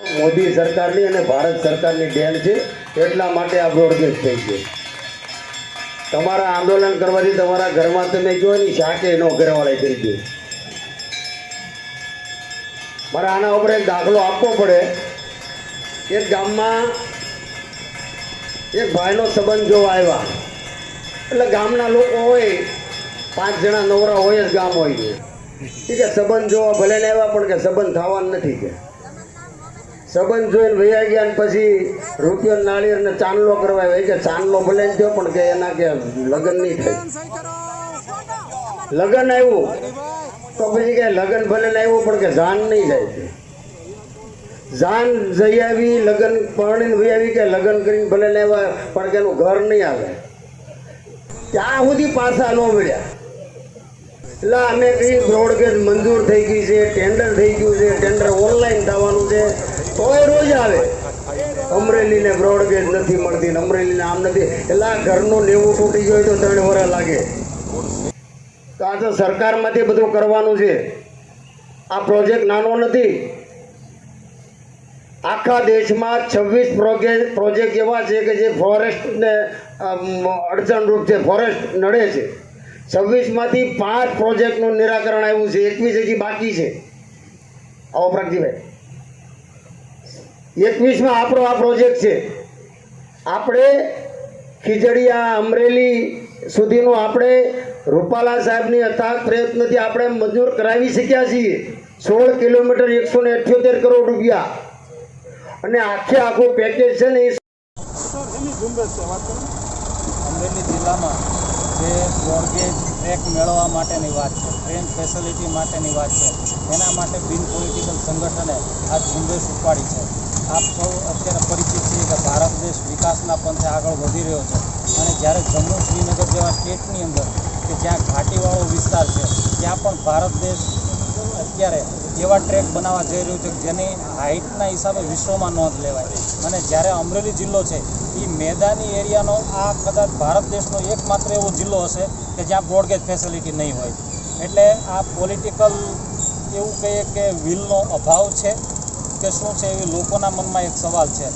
મોદી સરકારની અને ભારત સરકારની દેન છે, એટલા માટે આ બ્રોડગેજ થઈ છે તમારા આંદોલન કરવાથી તમારા ઘરમાં તમે જો ને, શાકે નો ઘરવાળા કરી દે મારે આના ઉપર એક દાખલો આપવો પડે. એક ગામમાં એક ભાઈનો સંબંધ જોવા આવ્યા. એટલે ગામના લોકો હોય, પાંચ જણા નવરા હોય જ ગામ હોય છે. છે, સંબંધ જોવા ભલે ને આવ્યા, પણ કે સંબંધ થવાનું નથી કે. સંબંધ જોઈને વૈયા ગયા ને પછી રૂપિયો નાળિયેર ને ચાંદલો કરવા આવે કે ચાંદલો ભલે થયો, પણ કે એના કે લગ્ન નહીં થાય. લગ્ન આવ્યું. તો પછી કે લગ્ન ભલે આવ્યું, પણ કે જાન નહીં જાય. જાન જઈ આવી, લગ્ન પરણીને વહી આવી કે લગ્ન કરીને ભલે આવ્યા, પણ કે એનું ઘર નહીં આવે. ત્યાં સુધી પાછા ન મળ્યા. એટલે અમે કઈ બ્રોડગેજ મંજૂર થઈ ગઈ છે ટેન્ડર થઈ ગયું છે ટેન્ડર ઓનલાઈન થવાનું છે. તોય રોજ આવે. અમરેલીને બ્રોડગેજ નથી મળતી અમરેલીને આમ નથી. એટલે આ ઘરનું નેવું તૂટી ગયું તો ત્રણ વરા લાગે. તો આ તો સરકારમાંથી બધું કરવાનું છે. આ પ્રોજેક્ટ નાનો નથી. આખા દેશમાં છવ્વીસ પ્રોજેક્ટ પ્રોજેક્ટ એવા છે કે જે ફોરેસ્ટને અડચણરૂપ છે ફોરેસ્ટ નડે છે. છવ્વીસમાંથી પાંચ પ્રોજેક્ટનું નિરાકરણ આવ્યું છે, એકવીસ હજી બાકી છે. આવો પ્રગતિભાઈ એકવીસમાં આપણો આ પ્રોજેક્ટ છે. આપણે ખીજડીયા, અમરેલી સુધીનું આપણે રૂપાલા સાહેબની અથાગ પ્રયત્નથી આપણે મંજૂર કરાવી શક્યા છીએ. સોળ કિલોમીટર એકસો ને અઠ્યોતેર કરોડ રૂપિયા. અને આખે આખું પેકેજ છે ને એ અમરેલી જિલ્લામાં જે બોર્ગેજ ટ્રેક મેળવવા માટેની વાત છે, ટ્રેન ફેસિલિટી માટેની વાત છે, એના માટે બિન પોલિટિકલ સંગઠને આ ઝુંબેશ ઉપાડી છે. આપ સૌ અત્યારે પરિચિત છીએ કે ભારત દેશ વિકાસના પંથે આગળ વધી રહ્યો છે અને જ્યારે જમ્મુ શ્રીનગર જેવા સ્ટેટની અંદર કે જ્યાં ઘાટીવાળો વિસ્તાર છે, ત્યાં પણ ભારત દેશ અત્યારે એવા ટ્રેક બનાવવા જઈ રહ્યું છે જેની હાઇટના હિસાબે વિશ્વમાં નોંધ લેવાય. અને જ્યારે અમરેલી જિલ્લો છે, એ મેદાની એરિયાનો આ કદાચ ભારત દેશનો એકમાત્ર એવો જિલ્લો હશે કે જ્યાં બ્રોડગેજ ફેસિલિટી નહીં હોય. એટલે આ પોલિટિકલ એવું કહીએ કે વિલનો અભાવ છે કે શું છે એવી લોકોના મનમાં એક સવાલ છે.